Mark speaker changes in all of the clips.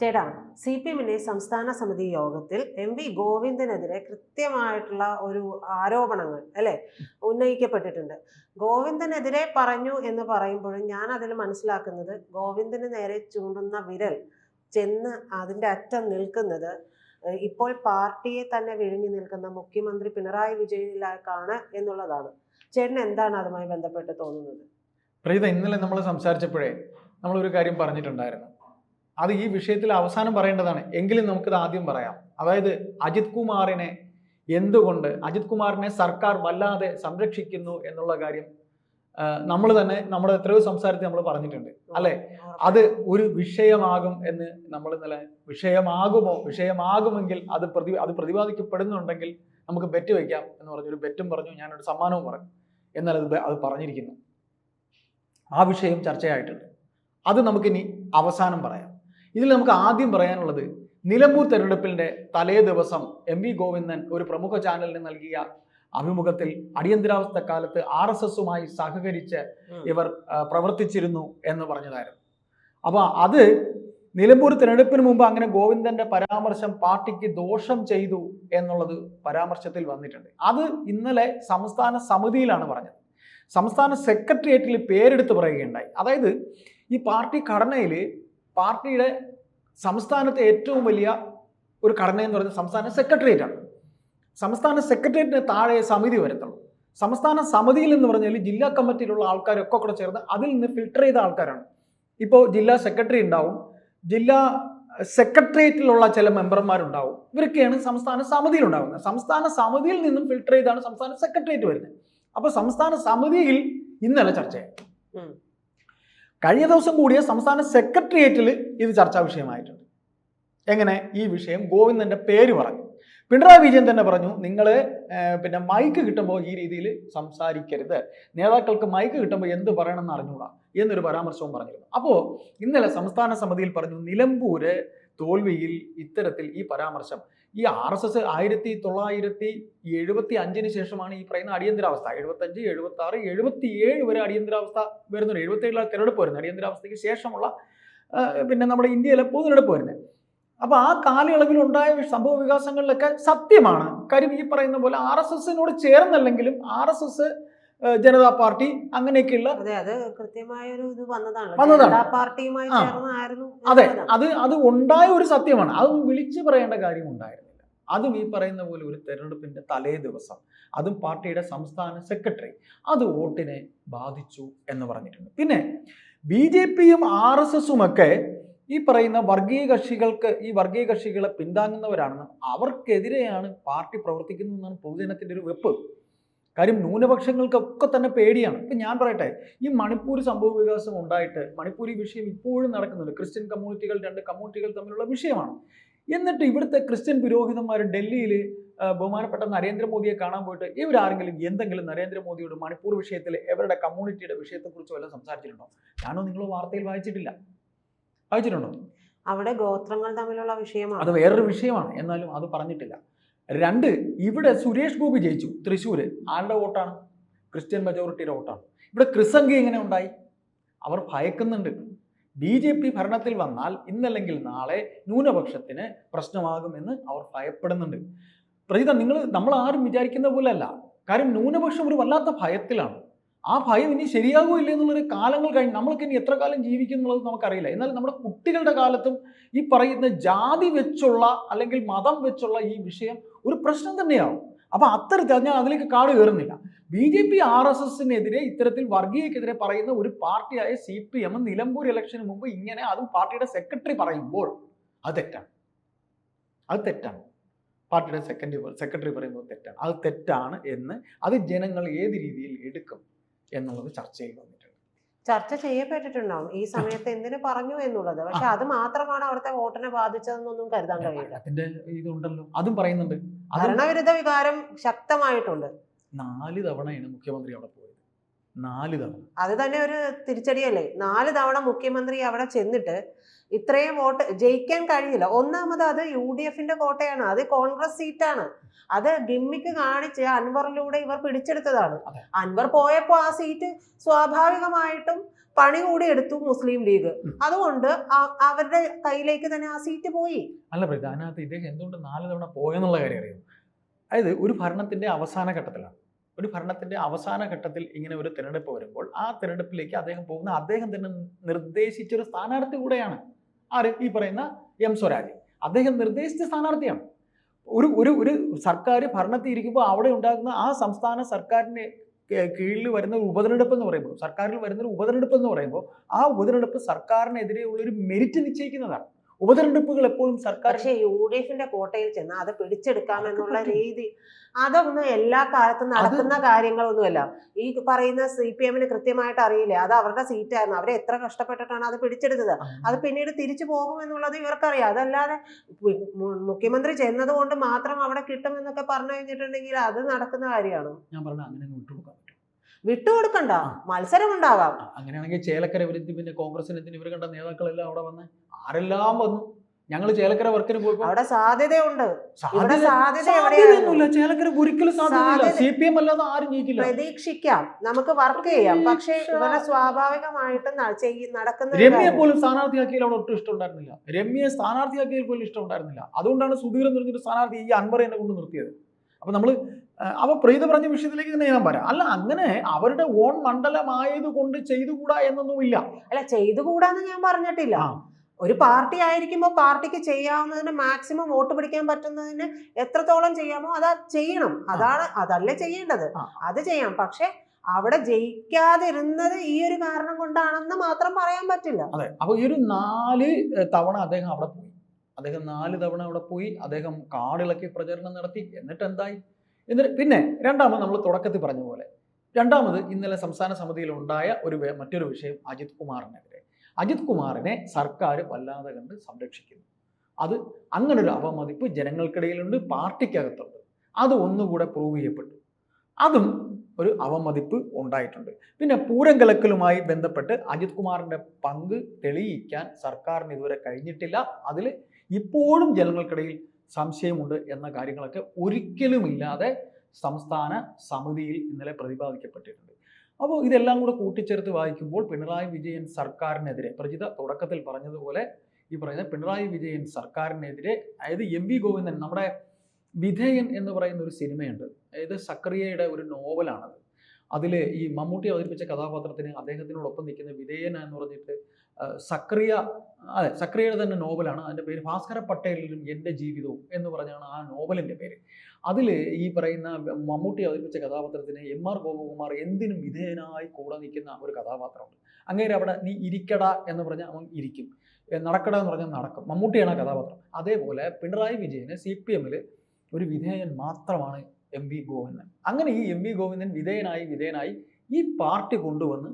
Speaker 1: ചേട്ടാ C P എമ്മിന്റെ സംസ്ഥാന സമിതി യോഗത്തിൽ എം വി ഗോവിന്ദനെതിരെ കൃത്യമായിട്ടുള്ള ഒരു ആരോപണങ്ങൾ അല്ലെ ഉന്നയിക്കപ്പെട്ടിട്ടുണ്ട്. ഗോവിന്ദനെതിരെ പറഞ്ഞു എന്ന് പറയുമ്പോഴും ഞാൻ അതിൽ മനസ്സിലാക്കുന്നത് ഗോവിന്ദന് നേരെ ചൂണ്ടുന്ന വിരൽ ചെന്ന് അതിന്റെ അറ്റം നിൽക്കുന്നത് ഇപ്പോൾ പാർട്ടിയെ തന്നെ വിഴുങ്ങി നിൽക്കുന്ന മുഖ്യമന്ത്രി പിണറായി വിജയനിലേക്കാണ് എന്നുള്ളതാണ്. ചേട്ടന് എന്താണ് അതുമായി ബന്ധപ്പെട്ട് തോന്നുന്നത്?
Speaker 2: പ്രീത ഇന്നലെ നമ്മൾ സംസാരിച്ചപ്പോഴേ നമ്മളൊരു കാര്യം പറഞ്ഞിട്ടുണ്ടായിരുന്നു. അത് ഈ വിഷയത്തിൽ അവസാനം പറയേണ്ടതാണ്. എങ്കിലും നമുക്കിത് ആദ്യം പറയാം. അതായത് അജിത് കുമാറിനെ എന്തുകൊണ്ട് അജിത് കുമാറിനെ സർക്കാർ വല്ലാതെ സംരക്ഷിക്കുന്നു എന്നുള്ള കാര്യം നമ്മൾ തന്നെ നമ്മുടെ എത്രയോ സംസാരത്തിൽ നമ്മൾ പറഞ്ഞിട്ടുണ്ട്. അല്ലെ? അത് ഒരു വിഷയമാകും എന്ന് നമ്മൾ ഇന്നലെ വിഷയമാകുമോ വിഷയമാകുമെങ്കിൽ അത് പ്രതി അത് പ്രതിപാദിക്കപ്പെടുന്നുണ്ടെങ്കിൽ നമുക്ക് ബെറ്റ് വയ്ക്കാം എന്ന് പറഞ്ഞു ഒരു ബെറ്റും പറഞ്ഞു ഞാനൊരു സമ്മാനവും പറഞ്ഞു. എന്നാൽ അത് അത് പറഞ്ഞിരിക്കുന്നു. ആ വിഷയം ചർച്ചയായിട്ടുണ്ട്. അത് നമുക്കിനി അവസാനം പറയാം. ഇതിൽ നമുക്ക് ആദ്യം പറയാനുള്ളത് നിലമ്പൂർ തെരഞ്ഞെടുപ്പിന്റെ തലേ ദിവസം എം വി ഗോവിന്ദൻ ഒരു പ്രമുഖ ചാനലിന് നൽകിയ അഭിമുഖത്തിൽ അടിയന്തരാവസ്ഥ കാലത്ത് ആർ എസ് എസുമായി സഹകരിച്ച് ഇവർ പ്രവർത്തിച്ചിരുന്നു എന്ന് പറഞ്ഞതായിരുന്നു. അപ്പോൾ അത് നിലമ്പൂർ തിരഞ്ഞെടുപ്പിന് മുമ്പ് അങ്ങനെ ഗോവിന്ദന്റെ പരാമർശം പാർട്ടിക്ക് ദോഷം ചെയ്തു എന്നുള്ളത് പരാമർശത്തിൽ വന്നിട്ടുണ്ട്. അത് ഇന്നലെ സംസ്ഥാന സമിതിയിലാണ് പറഞ്ഞത്. സംസ്ഥാന സെക്രട്ടേറിയറ്റിൽ പേരെടുത്ത് പറയുകയുണ്ടായി. അതായത് ഈ പാർട്ടി ഘടനയിൽ പാർട്ടിയുടെ സംസ്ഥാനത്തെ ഏറ്റവും വലിയ ഒരു ഘടന എന്ന് പറയുന്നത് സംസ്ഥാന സെക്രട്ടേറിയറ്റ് ആണ്. സംസ്ഥാന സെക്രട്ടേറിയറ്റിന് താഴെ സമിതി വരത്തുള്ളൂ. സംസ്ഥാന സമിതിയിൽ എന്ന് പറഞ്ഞാൽ ജില്ലാ കമ്മിറ്റിയിലുള്ള ആൾക്കാരൊക്കെ കൂടെ ചേർന്ന് അതിൽ നിന്ന് ഫിൽട്ടർ ചെയ്ത ആൾക്കാരാണ്. ഇപ്പോൾ ജില്ലാ സെക്രട്ടറി ഉണ്ടാവും. ജില്ലാ സെക്രട്ടേറിയറ്റിലുള്ള ചില മെമ്പർമാരുണ്ടാവും. ഇവരൊക്കെയാണ് സംസ്ഥാന സമിതിയിൽ ഉണ്ടാകുന്നത് സംസ്ഥാന സമിതിയിൽ നിന്നും ഫിൽട്ടർ ചെയ്താണ് സംസ്ഥാന സെക്രട്ടേറിയറ്റ് വരുന്നത്. അപ്പോൾ സംസ്ഥാന സമിതിയിൽ ഇന്നലെ ചർച്ചയായി. കഴിഞ്ഞ ദിവസം കൂടിയ സംസ്ഥാന സെക്രട്ടേറിയറ്റിൽ ഇത് ചർച്ചാ വിഷയമായിട്ടുണ്ട്. എങ്ങനെ? ഈ വിഷയം ഗോവിന്ദന്റെ പേര് പറഞ്ഞു. പിണറായി വിജയൻ തന്നെ പറഞ്ഞു നിങ്ങൾ പിന്നെ മൈക്ക് കിട്ടുമ്പോൾ ഈ രീതിയിൽ സംസാരിക്കരുത്. നേതാക്കൾക്ക് മൈക്ക് കിട്ടുമ്പോൾ എന്ത് പറയണമെന്ന് അറിഞ്ഞുകൂടാ എന്നൊരു പരാമർശവും പറഞ്ഞിരുന്നു. അപ്പോൾ ഇന്നലെ സംസ്ഥാന സമിതിയിൽ പറഞ്ഞു നിലമ്പൂര് തോൽവിയിൽ ഇത്തരത്തിൽ ഈ പരാമർശം ഈ ആർ എസ് എസ് ആയിരത്തി തൊള്ളായിരത്തി എഴുപത്തി അഞ്ചിന് ശേഷമാണ് ഈ പറയുന്ന അടിയന്തരാവസ്ഥ. എഴുപത്തി അഞ്ച് എഴുപത്തി ആറ് എഴുപത്തി ഏഴ് വരെ അടിയന്തരാവസ്ഥ വരുന്നുണ്ട്. എഴുപത്തി ഏഴിലാണ് തിരഞ്ഞെടുപ്പ് വരുന്നത്. അടിയന്തരാവസ്ഥയ്ക്ക് ശേഷമുള്ള പിന്നെ നമ്മുടെ ഇന്ത്യയിലെ പൊതുതെടുപ്പ് വരുന്നത്. അപ്പൊ ആ കാലയളവിൽ ഉണ്ടായ സംഭവ വികാസങ്ങളിലൊക്കെ സത്യമാണ്. കാര്യം ഈ പറയുന്ന പോലെ ആർ എസ് എസിനോട് ചേർന്നല്ലെങ്കിലും R S S Janata Party അങ്ങനെയൊക്കെയുള്ള
Speaker 1: അതെ അത് കൃത്യമായ ഒരു ഇത് വന്നതാണ്. പാർട്ടിയുമായി. ചേർന്നായിരുന്നു
Speaker 2: അതെ അത് അത് ഉണ്ടായ ഒരു സത്യമാണ്. അത് വിളിച്ചു പറയേണ്ട കാര്യം ഉണ്ടായിരുന്നില്ല അതും ഈ പറയുന്ന പോലെ ഒരു തെരഞ്ഞെടുപ്പിന്റെ തലേ ദിവസം അതും പാർട്ടിയുടെ സംസ്ഥാന സെക്രട്ടറി അത് വോട്ടിനെ ബാധിച്ചു എന്ന് പറഞ്ഞിട്ടുണ്ട്. പിന്നെ ബി ജെ പിയും ആർ എസ് എസും ഒക്കെ ഈ പറയുന്ന വർഗീയ കക്ഷികൾക്ക് ഈ വർഗീയ കക്ഷികളെ പിന്താങ്ങുന്നവരാണെന്നും അവർക്കെതിരെയാണ് പാർട്ടി പ്രവർത്തിക്കുന്നതെന്നാണ് പൊതുജനത്തിന്റെ ഒരു വെപ്പ്. കാര്യം ന്യൂനപക്ഷങ്ങൾക്കൊക്കെ തന്നെ പേടിയാണ്. ഇപ്പം ഞാൻ പറയട്ടെ ഈ മണിപ്പൂർ സംഭവ വികാസം ഉണ്ടായിട്ട് മണിപ്പൂർ ഈ വിഷയം ഇപ്പോഴും നടക്കുന്നുണ്ട്. ക്രിസ്ത്യൻ കമ്മ്യൂണിറ്റികൾ രണ്ട് കമ്മ്യൂണിറ്റികൾ തമ്മിലുള്ള വിഷയമാണ്. എന്നിട്ട് ഇവിടുത്തെ ക്രിസ്ത്യൻ പുരോഹിതന്മാർ ഡൽഹിയിൽ ബഹുമാനപ്പെട്ട നരേന്ദ്രമോദിയെ കാണാൻ പോയിട്ട് ഇവരാരെങ്കിലും എന്തെങ്കിലും നരേന്ദ്രമോദിയോട് മണിപ്പൂർ വിഷയത്തിൽ ഇവരുടെ കമ്മ്യൂണിറ്റിയുടെ വിഷയത്തെക്കുറിച്ച് വല്ലതും സംസാരിച്ചിട്ടുണ്ടോ? ഞാനോ നിങ്ങൾ വാർത്തയിൽ വായിച്ചിട്ടില്ല. വായിച്ചിട്ടുണ്ടോ?
Speaker 1: അവിടെ ഗോത്രങ്ങൾ തമ്മിലുള്ള വിഷയമാണ്?
Speaker 2: അത് വേറൊരു വിഷയമാണ്. എന്നാലും അത് പറഞ്ഞിട്ടില്ല. രണ്ട് ഇവിടെ സുരേഷ് ഗോപി ജയിച്ചു. തൃശ്ശൂർ ആരുടെ വോട്ടാണ്? ക്രിസ്ത്യൻ മെജോറിറ്റിയുടെ വോട്ടാണ്. ഇവിടെ ക്രിസംഖ്യ എങ്ങനെ ഉണ്ടായി? അവർ ഭയക്കുന്നുണ്ട്. ബി ജെ പി ഭരണത്തിൽ വന്നാൽ ഇന്നല്ലെങ്കിൽ നാളെ ന്യൂനപക്ഷത്തിന് പ്രശ്നമാകുമെന്ന് അവർ ഭയപ്പെടുന്നുണ്ട്. പ്രജിത നിങ്ങൾ നമ്മൾ ആരും വിചാരിക്കുന്ന പോലെയല്ല. കാര്യം ന്യൂനപക്ഷം ഒരു വല്ലാത്ത ഭയത്തിലാണ്. ആ ഭയം ഇനി ശരിയാകുമോ ഇല്ല എന്നുള്ളൊരു കാലങ്ങൾ കഴിഞ്ഞ് നമ്മൾക്ക് ഇനി എത്ര കാലം ജീവിക്കും എന്നുള്ളത് നമുക്കറിയില്ല. എന്നാൽ നമ്മുടെ കുട്ടികളുടെ കാലത്തും ഈ പറയുന്ന ജാതി വെച്ചുള്ള അല്ലെങ്കിൽ മതം വെച്ചുള്ള ഈ വിഷയം ഒരു പ്രശ്നം തന്നെയാവും. അപ്പൊ അത്തരത്തിൽ ഞാൻ അതിലേക്ക് കാട് കയറുന്നില്ല. B J P R S എസിനെതിരെ ഇത്തരത്തിൽ വർഗീയക്കെതിരെ പറയുന്ന ഒരു പാർട്ടിയായ സി പി എം നിലമ്പൂർ ഇലക്ഷന് മുമ്പ് ഇങ്ങനെ അതും പാർട്ടിയുടെ സെക്രട്ടറി പറയുമ്പോൾ അത് തെറ്റാണ്. അത് തെറ്റാണ്. പാർട്ടിയുടെ സെക്കൻഡ് സെക്രട്ടറി പറയുമ്പോൾ തെറ്റാണ്. അത് തെറ്റാണ് എന്ന് അത് ജനങ്ങൾ ഏത് രീതിയിൽ എടുക്കും എന്നുള്ളത് ചർച്ചയിൽ വന്നിട്ടുണ്ട്.
Speaker 1: ചർച്ച ചെയ്യപ്പെട്ടിട്ടുണ്ടാവും. ഈ സമയത്ത് എന്തിനു പറഞ്ഞു എന്നുള്ളത്. പക്ഷെ അത് മാത്രമാണ് അവിടുത്തെ വോട്ടിനെ ബാധിച്ചതെന്നൊന്നും കരുതാൻ കഴിയില്ല.
Speaker 2: ഇതുണ്ടല്ലോ. അതും പറയുന്നുണ്ട്.
Speaker 1: ഭരണവിരുദ്ധ വികാരം ശക്തമായിട്ടുണ്ട്.
Speaker 2: നാല് തവണയാണ് മുഖ്യമന്ത്രി അവിടെ പോയത്. നാല് തവണ.
Speaker 1: അത് തന്നെ ഒരു തിരിച്ചടിയല്ലേ? നാല് തവണ മുഖ്യമന്ത്രി അവിടെ ചെന്നിട്ട് ഇത്രയും വോട്ട് ജയിക്കാൻ കഴിഞ്ഞില്ല. ഒന്നാമത് അത് യു ഡി എഫിന്റെ കോട്ടയാണ്. അത് കോൺഗ്രസ് സീറ്റാണ്. അത് ഗിമ്മിക്ക് കാണിച്ച് അൻവറിലൂടെ ഇവർ പിടിച്ചെടുത്തതാണ്. അൻവർ പോയപ്പോ ആ സീറ്റ് സ്വാഭാവികമായിട്ടും പണി കൂടി എടുത്തു മുസ്ലിം ലീഗ്. അതുകൊണ്ട് അവരുടെ കയ്യിലേക്ക് തന്നെ ആ സീറ്റ് പോയി.
Speaker 2: അല്ല പ്രീത അതിനകത്ത് ഇദ്ദേഹം എന്തുകൊണ്ട് നാല് തവണ പോയെന്നുള്ള കാര്യം അറിയാം? അതായത് ഒരു ഭരണത്തിന്റെ അവസാന ഘട്ടത്തിലാണ്. ഒരു ഭരണത്തിന്റെ അവസാന ഘട്ടത്തിൽ ഇങ്ങനെ ഒരു തിരഞ്ഞെടുപ്പ് വരുമ്പോൾ ആ തിരഞ്ഞെടുപ്പിലേക്ക് അദ്ദേഹം പോകുന്ന അദ്ദേഹം തന്നെ നിർദ്ദേശിച്ച ഒരു സ്ഥാനാർത്ഥി കൂടെയാണ് ആര്? ഈ പറയുന്ന എം സ്വരാജ്. അദ്ദേഹം നിർദ്ദേശിച്ച സ്ഥാനാർത്ഥിയാണ്. ഒരു ഒരു ഒരു സർക്കാർ ഭരണത്തിൽ ഇരിക്കുമ്പോൾ അവിടെ ഉണ്ടാകുന്ന ആ സംസ്ഥാന സർക്കാരിന് കീഴിൽ വരുന്ന ഒരു ഉപതെരഞ്ഞെടുപ്പ് എന്ന് പറയുമ്പോൾ സർക്കാരിൽ വരുന്ന ഒരു ഉപതെരഞ്ഞെടുപ്പ് എന്ന് പറയുമ്പോൾ ആ ഉപതെരഞ്ഞെടുപ്പ് സർക്കാരിനെതിരെയുള്ള ഒരു മെരിറ്റ് നിശ്ചയിക്കുന്നതാണ്. ഉപതെരഞ്ഞെടുപ്പുകൾ എപ്പോഴും സർക്കാർ
Speaker 1: പക്ഷേ യു ഡി എഫിന്റെ കോട്ടയിൽ ചെന്ന് അത് പിടിച്ചെടുക്കാമെന്നുള്ള രീതി. അതൊന്നും എല്ലാ കാലത്തും നടക്കുന്ന കാര്യങ്ങളൊന്നുമല്ല. ഈ പറയുന്ന സി പി എമ്മിന് കൃത്യമായിട്ട് അറിയില്ല? അത് അവരുടെ സീറ്റായിരുന്നു. അവരെ എത്ര കഷ്ടപ്പെട്ടിട്ടാണ് അത് പിടിച്ചെടുത്തത്? അത് പിന്നീട് തിരിച്ചു പോകുമെന്നുള്ളത് ഇവർക്കറിയാം. അതല്ലാതെ മുഖ്യമന്ത്രി ചെന്നത് കൊണ്ട് മാത്രം അവിടെ കിട്ടുമെന്നൊക്കെ പറഞ്ഞു കഴിഞ്ഞിട്ടുണ്ടെങ്കിൽ അത് നടക്കുന്ന കാര്യമാണ്?
Speaker 2: ഞാൻ പറഞ്ഞ അങ്ങനെ
Speaker 1: വിട്ടുകൊടുക്കണ്ട മത്സരം ഉണ്ടാവാം
Speaker 2: അങ്ങനെയാണെങ്കിൽ ചേലക്കര വിരുദ്ധി പിന്നെ കോൺഗ്രസിനെ ഇവർ കണ്ട നേതാക്കളെല്ലാം അവിടെ വന്ന് ആരെല്ലാം വന്നു. ഞങ്ങൾ ചേലക്കര വർക്കിന് പോയപ്പോൾ
Speaker 1: അവിടെ സാധ്യതയുണ്ട്. ഇവിടെ
Speaker 2: സാധ്യത-
Speaker 1: സാധ്യത
Speaker 2: സാധ്യതയൊന്നുമില്ല. ചേലക്കര ഒരിക്കലും സാധ്യതയില്ല.
Speaker 1: സാധ്യത-
Speaker 2: സി പി എം അല്ലാതെ ആരും ജയിക്കില്ല.
Speaker 1: പ്രതീക്ഷിക്കാം. നമുക്ക് വർക്ക് ചെയ്യാം. പക്ഷേ ഇവരെ സ്വാഭാവികമായിട്ടും നടക്കുന്ന
Speaker 2: രമ്യയെ. പോലും സ്ഥാനാർത്ഥിയാക്കിയാൽ അവിടെ ഒട്ടും ഇഷ്ടമുണ്ടായിരുന്നില്ല. രമ്യയെ സ്ഥാനാർത്ഥിയാക്കിയാൽ പോലും ഇഷ്ടമുണ്ടായിരുന്നില്ല. അതുകൊണ്ടാണ് സുധീരൻ പറഞ്ഞൊരു സ്ഥാനാർത്ഥി ഈ അൻവർ എന്നെ കൊണ്ട് നിർത്തിയത്. അപ്പൊ നമ്മൾ അവ പ്രീത പറഞ്ഞ വിഷയത്തിലേക്ക് തന്നെ ഞാൻ പറയാം അല്ല അങ്ങനെ അവരുടെ ഓൺ മണ്ഡലമായത് കൊണ്ട് ചെയ്തുകൂടാ എന്നൊന്നുമില്ല.
Speaker 1: അല്ല ചെയ്തുകൂടാന്ന് ഞാൻ പറഞ്ഞിട്ടില്ല. ഒരു പാർട്ടി ആയിരിക്കുമ്പോൾ പാർട്ടിക്ക് ചെയ്യാവുന്നതിന് മാക്സിമം വോട്ട് പിടിക്കാൻ പറ്റുന്നതിന് എത്രത്തോളം ചെയ്യാമോ അതാ ചെയ്യണം. അതാണ് അതല്ലേ ചെയ്യേണ്ടത്. അത് ചെയ്യാം. പക്ഷെ അവിടെ ജയിക്കാതിരുന്നത് ഈ ഒരു കാരണം കൊണ്ടാണെന്ന് മാത്രം പറയാൻ പറ്റില്ല.
Speaker 2: അതെ. അപ്പൊ ഈ ഒരു നാല് തവണ അദ്ദേഹം അവിടെ പോയി. അദ്ദേഹം നാല് തവണ അവിടെ പോയി. അദ്ദേഹം കാടിളക്കി പ്രചരണം നടത്തി. എന്നിട്ട് എന്തായി എന്നിട്ട് പിന്നെ രണ്ടാമത് നമ്മൾ തുടക്കത്തിൽ പറഞ്ഞ പോലെ രണ്ടാമത് ഇന്നലെ സംസ്ഥാന സമിതിയിൽ ഉണ്ടായ ഒരു മറ്റൊരു വിഷയം അജിത് കുമാറിനെതിരെ. അജിത് കുമാറിനെ സർക്കാർ വല്ലാതെ കണ്ട് സംരക്ഷിക്കുന്നു. അത് അങ്ങനെ ഒരു അവമതിപ്പ് ജനങ്ങൾക്കിടയിലുണ്ട് പാർട്ടിക്കകത്തുണ്ട്. അത് ഒന്നുകൂടെ പ്രൂവ് ചെയ്യപ്പെട്ടു. അതും ഒരു അവമതിപ്പ് ഉണ്ടായിട്ടുണ്ട്. പിന്നെ പൂരം കലക്കലുമായി ബന്ധപ്പെട്ട് അജിത് കുമാറിന്റെ പങ്ക് തെളിയിക്കാൻ സർക്കാരിന് ഇതുവരെ കഴിഞ്ഞിട്ടില്ല. അതിൽ ഇപ്പോഴും ജനങ്ങൾക്കിടയിൽ സംശയമുണ്ട് എന്ന കാര്യങ്ങളൊക്കെ ഒരിക്കലുമില്ലാതെ സംസ്ഥാന സമിതിയിൽ ഇന്നലെ പ്രതിപാദിക്കപ്പെട്ടിട്ടുണ്ട്. അപ്പോൾ ഇതെല്ലാം കൂടെ കൂട്ടിച്ചേർത്ത് വായിക്കുമ്പോൾ പിണറായി വിജയൻ സർക്കാരിനെതിരെ പ്രജിത തുടക്കത്തിൽ പറഞ്ഞതുപോലെ ഈ പറയുന്ന പിണറായി വിജയൻ സർക്കാരിനെതിരെ അതായത് എം വി ഗോവിന്ദൻ നമ്മുടെ വിധേയൻ എന്ന് പറയുന്ന ഒരു സിനിമയുണ്ട്. അതായത് സക്രിയയുടെ ഒരു നോവലാണത്. അതിൽ ഈ മമ്മൂട്ടി അവതരിപ്പിച്ച കഥാപാത്രത്തിന് അദ്ദേഹത്തിനോടൊപ്പം നിൽക്കുന്ന വിധേയൻ എന്ന് പറഞ്ഞിട്ട് സക്രിയ അതെ സക്രിയയുടെ തന്നെ നോവലാണ്. അതിന്റെ പേര് ഭാസ്കര പട്ടേലിലും എന്റെ ജീവിതവും എന്ന് പറഞ്ഞാണ് ആ നോവലിന്റെ പേര്. അതിൽ ഈ പറയുന്ന മമ്മൂട്ടി അവതരിപ്പിച്ച കഥാപാത്രത്തിന് എം ആർ ഗോപകുമാർ എന്തിനും വിധേയനായി കൂടെ നിൽക്കുന്ന ഒരു കഥാപാത്രമുണ്ട്. അങ്ങേര് അവിടെ നീ ഇരിക്കട എന്ന് പറഞ്ഞാൽ അവൻ ഇരിക്കും. നടക്കട എന്ന് പറഞ്ഞാൽ നടക്കും. മമ്മൂട്ടിയാണ് ആ കഥാപാത്രം. അതേപോലെ പിണറായി വിജയന് സി പി എമ്മിൽ ഒരു വിധേയൻ മാത്രമാണ് എം വി ഗോവിന്ദൻ. അങ്ങനെ ഈ എം വി ഗോവിന്ദൻ വിധേയനായി വിധേയനായി ഈ പാർട്ടി കൊണ്ടുവന്ന്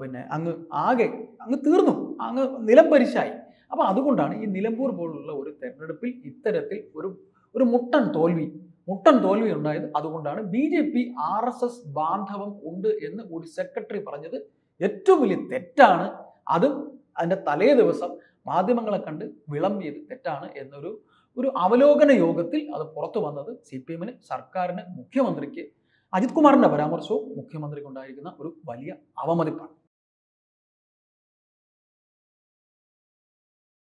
Speaker 2: പിന്നെ അങ്ങ് ആകെ അങ്ങ് തീർന്നു. അങ്ങ് നിലംപരിശായി അപ്പോൾ അതുകൊണ്ടാണ് ഈ നിലമ്പൂർ പോലുള്ള ഒരു തെരഞ്ഞെടുപ്പിൽ ഇത്തരത്തിൽ ഒരു ഒരു മുട്ടൻ തോൽവി. മുട്ടൻ തോൽവി ഉണ്ടായത് അതുകൊണ്ടാണ്. B J P R S S ബാന്ധവം ഉണ്ട് എന്ന് ഒരു സെക്രട്ടറി പറഞ്ഞത് ഏറ്റവും വലിയ തെറ്റാണ്. അതും അതിന്റെ തലേ ദിവസം മാധ്യമങ്ങളെ കണ്ട് വിളമ്പിയത് തെറ്റാണ് എന്നൊരു ഒരു അവലോകന യോഗത്തിൽ അത് പുറത്തു വന്നത് സി പി എമ്മിന് സർക്കാരിന് മുഖ്യമന്ത്രിക്ക് അജിത് കുമാറിന്റെ പരാമർശവും മുഖ്യമന്ത്രിക്ക് ഉണ്ടായിരിക്കുന്ന ഒരു വലിയ അവമതിപ്പാണ്.